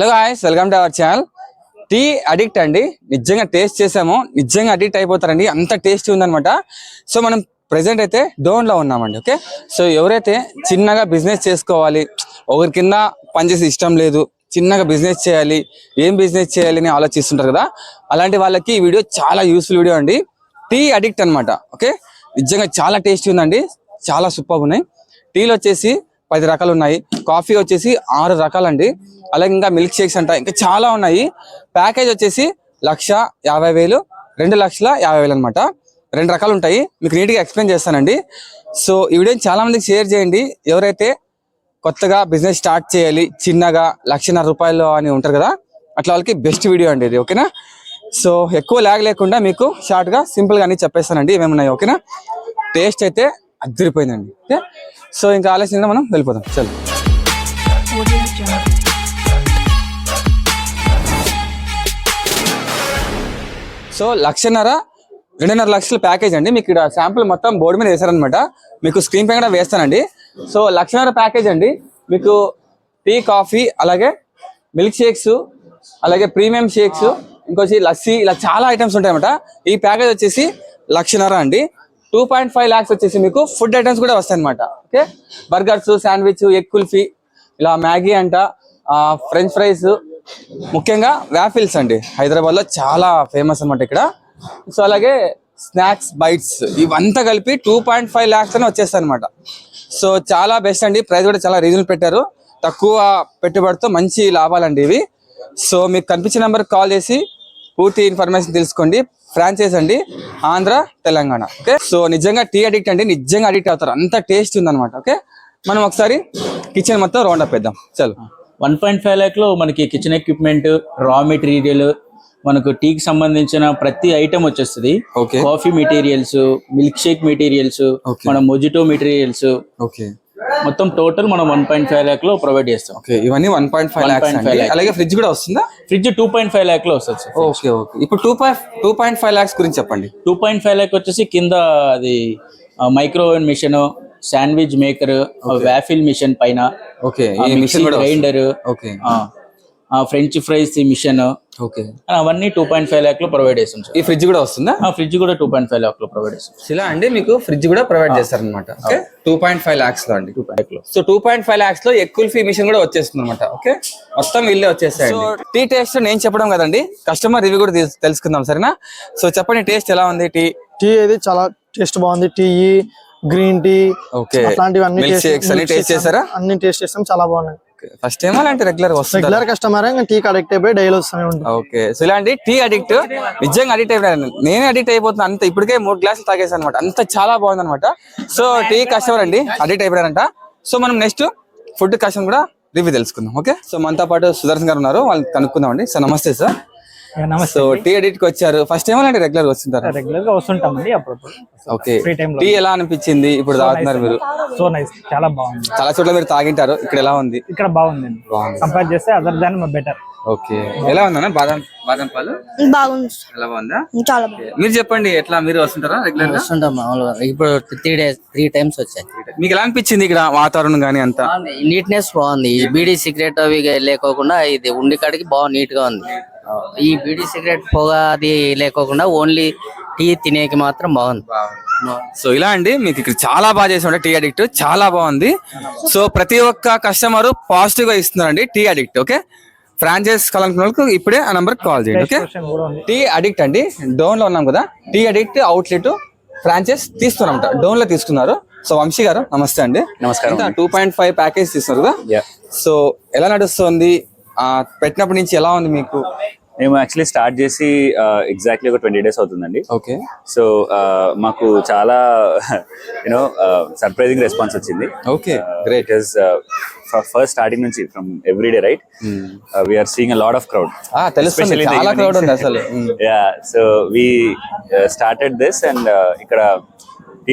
Hello guys welcome to our channel tea addict అండి. నిజంగా taste చేసాము. నిజంగా అడిక్ట్ అయిపోతారండి. అంత టేస్ట్ ఉందనమాట సో మనం ప్రెసెంట్ అయితే డోన్లో ఉన్నామండి ఓకే? సో ఎవరైతే చిన్నగా బిజినెస్ చేసుకోవాలి ఒకరి కింద పనిచేసే ఇష్టం లేదు చిన్నగా బిజినెస్ చేయాలి ఏం బిజినెస్ చేయాలి అని ఆలోచిస్తుంటారు కదా అలాంటి వాళ్ళకి ఈ వీడియో చాలా యూస్ఫుల్ వీడియో అండి. టీ అడిక్ట్ అన్నమాట ఓకే? నిజంగా చాలా టేస్టీ ఉందండి. చాలా సూపర్ ఉన్నాయి. టీలో వచ్చేసి పది రకాలు ఉన్నాయి. కాఫీ వచ్చేసి ఆరు రకాలండి. అలాగే ఇంకా మిల్క్ షేక్స్ అంట. ఇంకా చాలా ఉన్నాయి. ప్యాకేజ్ వచ్చేసి లక్ష యాభై వేలు రెండు లక్షల యాభై వేలు అనమాట రెండు రకాలు ఉంటాయి. మీకు నీట్గా ఎక్స్ప్లెయిన్ చేస్తానండి. సో ఈ వీడియోని చాలా మందికి షేర్ చేయండి. ఎవరైతే కొత్తగా బిజినెస్ స్టార్ట్ చేయాలి చిన్నగా లక్షన్నర రూపాయలు అని ఉంటారు కదా అట్లా వాళ్ళకి బెస్ట్ వీడియో అండి ఇది ఓకేనా సో ఎక్కువ ల్యాగ్ లేకుండా మీకు షార్ట్గా సింపుల్గా అని అన్ని చెప్పేస్తానండి ఏమేమి ఉన్నాయి ఓకేనా టేస్ట్ అయితే అదిరిపోయిందండి ఓకే సో ఇంకా ఆలస్యంగా మనం వెళ్ళిపోదాం. చలో. సో లక్షన్నర రెండున్నర లక్షల ప్యాకేజ్ అండి. మీకు ఇక్కడ శాంపుల్ మొత్తం బోర్డు మీద వేశారనమాట మీకు స్క్రీన్ పై కూడా వేస్తానండి. సో లక్షన్నర ప్యాకేజ్ అండి. మీకు టీ కాఫీ అలాగే మిల్క్ షేక్స్ అలాగే ప్రీమియం షేక్స్ ఇంకొచ్చి లస్సీ ఇలా చాలా ఐటమ్స్ ఉంటాయన్నమాట. ఈ ప్యాకేజ్ వచ్చేసి లక్షన్నర అండి. టూ పాయింట్ ఫైవ్ ల్యాక్స్ వచ్చేసి మీకు ఫుడ్ ఐటమ్స్ కూడా వస్తాయి అనమాట okay burgers sandwich egg kulfi ఇలా మ్యాగీ అంట ఫ్రెంచ్ ఫ్రైస్ ముఖ్యంగా వ్యాఫిల్స్ అండి. హైదరాబాద్లో చాలా ఫేమస్ అన్నమాట ఇక్కడ. సో అలాగే స్నాక్స్ బైట్స్ ఇవంతా కలిపి టూ పాయింట్ ఫైవ్ ల్యాక్స్ అని వచ్చేస్తాయి అనమాట సో చాలా బెస్ట్ అండి. ప్రైస్ కూడా చాలా రీజనబుల్ పెట్టారు. తక్కువ పెట్టుబడితో మంచి లాభాలండి ఇవి. సో మీకు కనిపించిన నెంబర్ కాల్ చేసి పూర్తి ఇన్ఫర్మేషన్ తెలుసుకోండి. ఫ్రాంచైజ్ అండి. ఆంధ్ర తెలంగాణ. ఓకే? సో నిజంగా టీ అడిక్ట్ అండి నిజంగా అడిక్ట్ అవుతారు. అంత టేస్ట్ ఉందన్నమాట. ఓకే? మనం ఒకసారి కిచెన్ మొత్తం రౌండ్ అప్ వేద్దాం చలో. వన్ పాయింట్ ఫైవ్ ల్యాక్లో మనకి కిచెన్ ఎక్విప్మెంట్ రా మెటీరియల్ మనకు టీకి సంబంధించిన ప్రతి ఐటమ్ వచ్చేస్తుంది. Okay. Coffee materials milk shake materials. మన మొజిటో మెటీరియల్స్ ఓకే. మొత్తం టోటల్ మనం వన్ పాయింట్ ఫైవ్ ల్యాక్లో ప్రొవైడ్ చేస్తాం. ఓకే ఇవన్నీ వన్ పాయింట్ ఫైవ్ ల్యాక్స్ 1.5 అండి lakhs. అలాగే ఫ్రిడ్జ్ కూడా వస్తుందా? ఫ్రిడ్జ్ టూ పాయింట్ ఫైవ్ ల్యాక్లో వస్తుంది సార్ ఓకే ఓకే ఇప్పుడు two point two point five lakhs గురించి చెప్పండి. టూ పాయింట్ ఫైవ్ ల్యాక్ వచ్చేసి కింద అది micro oven machine sandwich maker waffle machine పైన ఓకే ఈ మిషన్ కూడా grinder okay french fries machine okay. అవన్నీ టూ పాయింట్ ఫైవ్ ల్యాక్లో ప్రొవైడ్ చేస్తాం సార్ ఈ ఫ్రిడ్జ్ కూడా వస్తుందా? ఫ్రిడ్జ్ కూడా టూ పాయింట్ ఫైవ్ ల్యాక్లో ప్రొవైడ్ చేస్తాం. ఇలా అండి మీకు ఫ్రిడ్జ్ కూడా ప్రొవైడ్ చేస్తారనమాట ఓకే? టూ పాయింట్ ఫైవ్ ల్యాక్స్లో అండి. టూ లో. సో టూ పాయింట్ ఫైవ్ ల్యాక్స్లో ఎక్కువ ఫీ మిషన్ కూడా వచ్చేస్తుంది అనమాట ఓకే? మొత్తం ఇల్లే వచ్చేసాయి టీ టేస్ట్ నేను చెప్పడం కదండి కస్టమర్ రివ్యూ కూడా తెలుసుకుందాం సరేనా? సో చెప్పండి టేస్ట్ ఎలా ఉంది టీ టీ అది చాలా టేస్ట్ బాగుంది. Tea green tea okay. Shakes అన్ని టేస్ట్ చేశారా? అన్ని టేస్ట్ చేస్తాం చాలా బాగున్నాయి. ఫస్ట్ టైం అలాంటి రెగ్యులర్ వస్తుంది? రెగ్యులర్ కస్టమర్ టీ అడిక్ట్ అయిపోయి డైలీ వస్తూనే ఉంటుంది ఓకే. సో ఇలాంటి టీ అడిక్ట్ నిజంగా అడిక్ట్ అయిపోయాను నేనే అడిక్ట్ అయిపోతున్నా. అంత ఇప్పటికే మూడు గ్లాసులు తాగేసాను అనమాట అంత చాలా బాగుంది అనమాట సో టీ కస్టమర్ అండి. అడిక్ట్ అయిపోయారంట. సో మనం నెక్స్ట్ ఫుడ్ కస్టమర్ కూడా రివ్యూ తెలుసుకుందాం. ఓకే సో మనతో పాటు సుదర్శన్ గారు ఉన్నారు. వాళ్ళని కనుక్కుందాం అండి సార్ నమస్తే సార్ సో టీ అడిక్ట్కి వచ్చారు. ఫస్ట్ టైం అలాంటి రెగ్యులర్ వస్తుంటారు? రెగ్యులర్గా వస్తుంటామండి అప్పుడప్పుడు. ఓకే ఫ్రీ టైం లో టీ ఎలా అనిపించింది? ఇప్పుడు తాగుతున్నారు మీరు. సో నైస్ చాలా బాగుంది. చాలా చోట్ల మీరు తాగింటారు. ఇక్కడ ఎలా ఉంది? ఇక్కడ బాగుంది. కంపేర్ చేస్తే అదర్ దాన్ బెటర్ ఓకే ఎలా ఉందన్న? బాదం బాదం పాలు? బాగుంది. ఎలా బాగుందా? చాలా బాగుంది మీరు చెప్పండి ఎట్లా మీరు వస్తుంటారా రెగ్యులర్గా? వస్తుంటాం మామూలుగా. ఇప్పుడు త్రీ డేస్ త్రీ టైమ్స్ వచ్చాయి. మీకు ఎలా అనిపించింది ఇక్కడ వాతావరణం గానీ అంతా? నీట్నెస్ బాగుంది. బీడీ సిగరెట్ అవి లేకోకుండా ఇది ఉండి కాడికి బాగా నీట్గా ఉంది. ఈ బీడీ సిగరెట్ పొగ అది లేకోకుండా ఓన్లీ టీ తినేకి మాత్రం బాగుంది. సో ఇలా అండి మీకు ఇక్కడ చాలా బాగా చేసి టీ అడిక్ట్ చాలా బాగుంది. సో ప్రతి ఒక్క కస్టమర్ పాజిటివ్గా ఇస్తున్నారండి టీ అడిక్ట్ ఓకే? ఫ్రాంచైజ్ కావాలనుకున్న ఇప్పుడే ఆ నంబర్ కాల్ చేయండి ఓకే? టీ అడిక్ట్ అండి డోన్లో ఉన్నాం కదా? టీ అడిక్ట్ అవుట్లెట్ ఫ్రాంచైజ్ తీస్తున్నాం డోన్లో తీసుకున్నారు. సో వంశీ గారు నమస్తే అండి. నమస్కారం. టూ పాయింట్ ఫైవ్ ప్యాకేజ్ తీస్తున్నారు కదా? సో ఎలా నడుస్తుంది? ఆ, పెట్టినప్పటి నుంచి ఎలా ఉంది మీకు? మేము యాక్చువల్లీ స్టార్ట్ చేసి ఎగ్జాక్ట్లీ ఒక ట్వంటీ డేస్ అవుతుందండి. ఓకే. సో మాకు చాలా యూనో సర్ప్రైజింగ్ రెస్పాన్స్ వచ్చింది. Okay great because first starting నుంచి from every day right we are seeing a lot of crowd ఆ తెలుస్తుంది. చాలా క్రౌడ్ ఉంది అసలు. Yeah so we started this and ఇక్కడ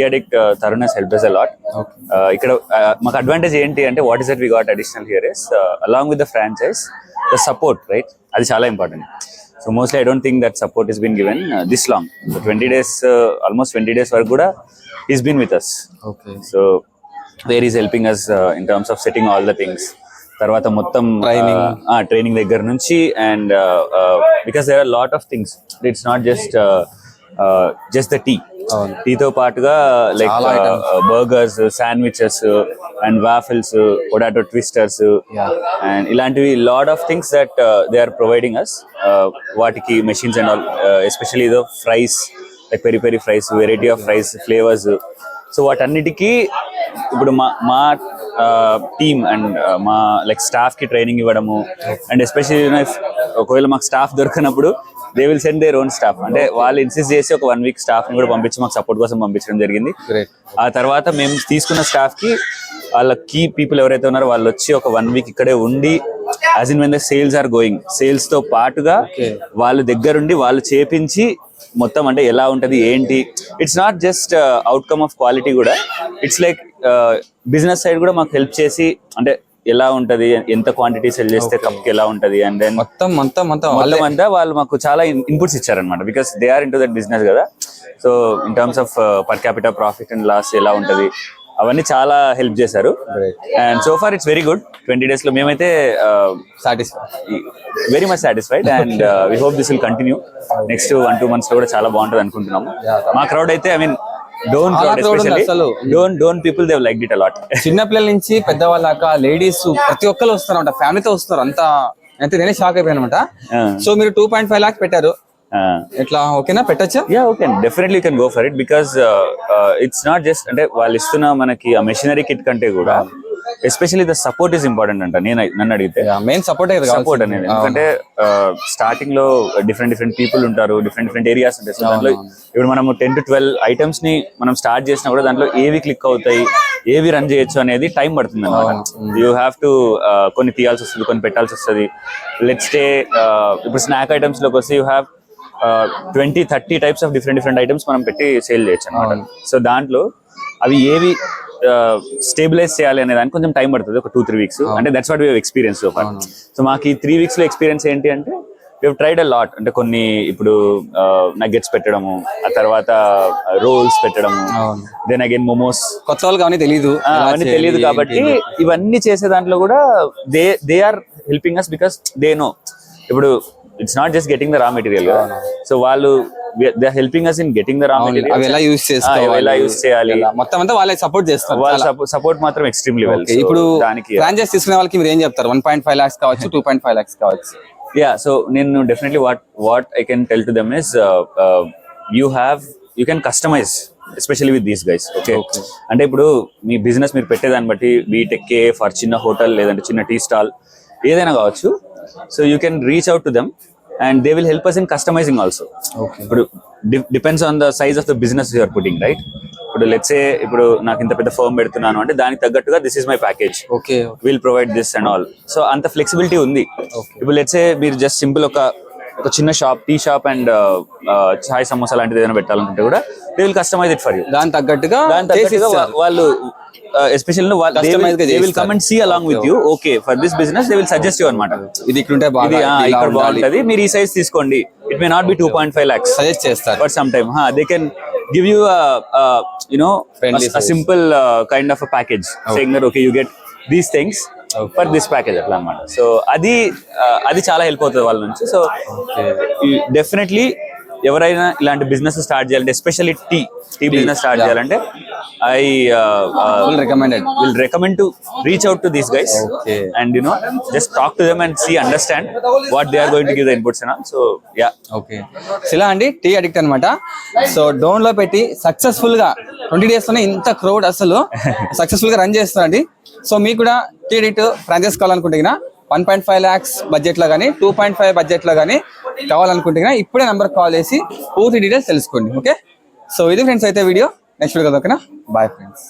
addict Tarun help a lot ఇక్కడ uh, మాకు అడ్వాంటేజ్ ఏంటి అంటే what is that we got additional here is along with the franchise the support right అది చాలా important so mostly I don't think that support is been given this long twenty days almost twenty days వరకు కూడా is been with us okay so where is helping us in terms of setting all the things తర్వాత మొత్తం Training. Training దగ్గర నుంచి and because there are lot of things it's not just just the tea టీతో పాటుగా like. Burgers sandwiches and waffles potato twisters and ఇలాంటివి lot of things that they are providing us వాటికి machines and all especially ఇదో fries like peri peri fries variety of fries flavours so వాటన్నిటికీ ఇప్పుడు మా మా team and మా like స్టాఫ్కి training ఇవ్వడము అండ్ ఎస్పెషల్లీ ఒకవేళ మాకు స్టాఫ్ దొరికినప్పుడు they will send their own staff అంటే వాళ్ళు ఇన్సిస్ట్ చేసి ఒక వన్ వీక్ స్టాఫ్ని కూడా పంపించి మాకు సపోర్ట్ కోసం పంపించడం జరిగింది. ఆ తర్వాత మేము తీసుకున్న స్టాఫ్కి వాళ్ళ కీ పీపుల్ ఎవరైతే ఉన్నారో వాళ్ళు వచ్చి ఒక వన్ వీక్ ఇక్కడే ఉండి as in when the sales are going సేల్స్తో పాటుగా వాళ్ళ దగ్గరుండి వాళ్ళు చేపించి మొత్తం అంటే ఎలా ఉంటది ఏంటి? It's not just outcome of quality కూడా. ఇట్స్ లైక్ బిజినెస్ సైడ్ కూడా మాకు హెల్ప్ చేసి అంటే ఎలా ఉంటది ఎంత క్వాంటిటీ సెల్ చేస్తే కప్కి ఎలా ఉంటది అండ్ దెన్ మొత్తం మొత్తం మొత్తం వాళ్ళ వాళ్ళే అంతా వాళ్ళు మాకు చాలా ఇన్పుట్స్ ఇచ్చారనమాట because they are into that business కదా. So in terms of per capital profit and loss ఎలా ఉంటది అవన్నీ చాలా హెల్ప్ చేశారు. And so far it's very good twenty డేస్లో మేమైతే satisfy very much satisfied and we hope this will continue next one two మంత్స్లో కూడా చాలా బాగుంటది అనుకుంటున్నాము. మా క్రౌడ్ అయితే ఐ మీన్ అసలు. Don't don't people they've like it a lot చిన్న పిల్లల నుంచి పెద్దవాళ్ళ దాకా లేడీస్ ప్రతి ఒక్కరు వస్తారు ఫ్యామిలీతో వస్తారు. అంతా అయితే నేనే షాక్ అయిపోయాను అనమాట సో మీరు టూ పాయింట్ ఫైవ్ లాక్స్ పెట్టారు. ఎట్లా? ఓకేనా? పెట్టచ్చా? Yeah okay definitely can go for it because it's not just అంటే వాళ్ళు ఇస్తున్న మనకి ఆ మెషినరీ కిట్ కంటే కూడా especially the support is important అంట. నేను నన్ను అడిగితే. మెయిన్ సపోర్ట్ సపోర్ట్ అనేది. ఎందుకంటే స్టార్టింగ్లో డిఫరెంట్ డిఫరెంట్ పీపుల్ ఉంటారు డిఫరెంట్ డిఫరెంట్ ఏరియాస్ ఉంటాయి. సో దాంట్లో ఇప్పుడు మనం టెన్ టు ట్వెల్వ్ ఐటమ్స్ని మనం స్టార్ట్ చేసినా కూడా దాంట్లో ఏవి క్లిక్ అవుతాయి ఏవి రన్ చేయొచ్చు అనేది టైం పడుతుంది అనమాట యూ హ్యావ్ టు కొన్ని తీయాల్సి వస్తుంది కొన్ని పెట్టాల్సి వస్తుంది. లెట్స్ డే ఇప్పుడు స్నాక్ ఐటమ్స్లోకి వస్తే you have twenty thirty types of different different items మనం పెట్టి సేల్ చేయొచ్చు అనమాట సో దాంట్లో అవి ఏవి స్టేబిలైజ్ చేయాలి అనే దానికి కొంచెం టైం పడుతుంది ఒక టూ త్రీ వీక్స్. అంటే that's what we experience so far so మాకు ఈ త్రీ వీక్స్లో ఎక్స్పీరియన్స్ ఏంటి అంటే వీ ట్రైడ్ అ లాట్ అంటే కొన్ని ఇప్పుడు నగ్గెట్స్ పెట్టడము ఆ తర్వాత రోల్స్ పెట్టడము. దెన్ అగైన్ మోమోస్ కొత్త వాళ్ళకి అవన్నీ ఎలా అవన్నీ తెలియదు కాబట్టి. ఇవన్నీ చేసే దాంట్లో కూడా they they are helping us because they know ఇప్పుడు it's not just getting the raw material so వాళ్ళు they helping us in getting the raw material అవి ఎలా యూస్ చేసుకోవాలి? ఎలా యూస్ చేయాలి? మొత్తం అంతా వాళ్ళే సపోర్ట్ చేస్తారు వాళ్ళ. సపోర్ట్ మాత్రం ఎక్స్ట్రీమ్లీ వెల్ ఇప్పుడు దానికి ఫ్రాంచైజ్ తీసుకునే వాళ్ళకి మీరు ఏం చెప్తారు? వన్ పాయింట్ ఫైవ్ లాక్స్ కావచ్చు టూ పాయింట్ ఫైవ్ లాక్స్ కావచ్చు. యా సో నేను definitely what what I can tell to them is you have you can customize especially with these guys okay అంటే ఇప్పుడు మీ బిజినెస్ మీరు పెట్టేదాన్ని బట్టి బీటెక్ కే ఫర్ చిన్న హోటల్ లేదంటే చిన్న టీ స్టాల్ ఏదైనా కావచ్చు so you can reach out to them and they will help us in customizing also ఇప్పుడు depends on the size of the business you are putting right ఇప్పుడు లెట్సే ఇప్పుడు నాకు ఇంత పెద్ద ఫర్మ్ పెడుతున్నాను అంటే దానికి తగ్గట్టుగా this is my package okay will provide this and all so అంత ఫ్లెక్సిబిలిటీ ఉంది. ఇప్పుడు లెట్సే మీరు జస్ట్ సింపుల్ ఒక ఒక చిన్న షాప్ టీ షాప్ అండ్ చాయ్ సమోసా లాంటిది ఏదైనా పెట్టాలనుకుంటే కూడా they will customize it for you దాని తగ్గట్టుగా దాని తగ్గట్టుగా వాళ్ళు గా they will. Come and see along with you okay for this business they will suggest you అనమాట ఇది ఇట్లుంటే ఇక్కడ బాగుంటది. మీరు ఈ సైజ్ తీసుకోండి. It may not be two point five lakhs suggest చేస్తారు. But sometime huh, they can give you a, a you know Friendly a, a size. simple uh, kind of a for this package అట్లా అనమాట so అది అది చాలా help అవుతుంది వాళ్ళ నుంచి. So definitely ఎవరైనా ఇలాంటి బిజినెస్ స్టార్ట్ చేయాలంటే especially tea tea business start చేయాలంటే I full recommended will recommend to reach out to these guys. And you know just talk to them and see understand what they are going to give the inputs and so yeah okay ఇలా అండి tea addict అనమాట so డౌన్లో పెట్టి సక్సెస్ఫుల్గా twenty డేస్లోనే ఇంత crowd అసలు సక్సెస్ఫుల్గా రన్ చేస్తారండి సో మీకు కూడా టీ ఫ్రాంచైజ్ కావాలనుకుంటే వన్ పాయింట్ ఫైవ్ ల్యాక్స్ బడ్జెట్లో కానీ టూ పాయింట్ ఫైవ్ బడ్జెట్లో కానీ కావాలనుకుంటే గినా ఇప్పుడే నెంబర్ కాల్ చేసి పూర్తి డీటెయిల్స్ తెలుసుకోండి ఓకే సో ఇది ఫ్రెండ్స్ అయితే వీడియో నెక్స్ట్ వీడియో ఓకేనా? Bye friends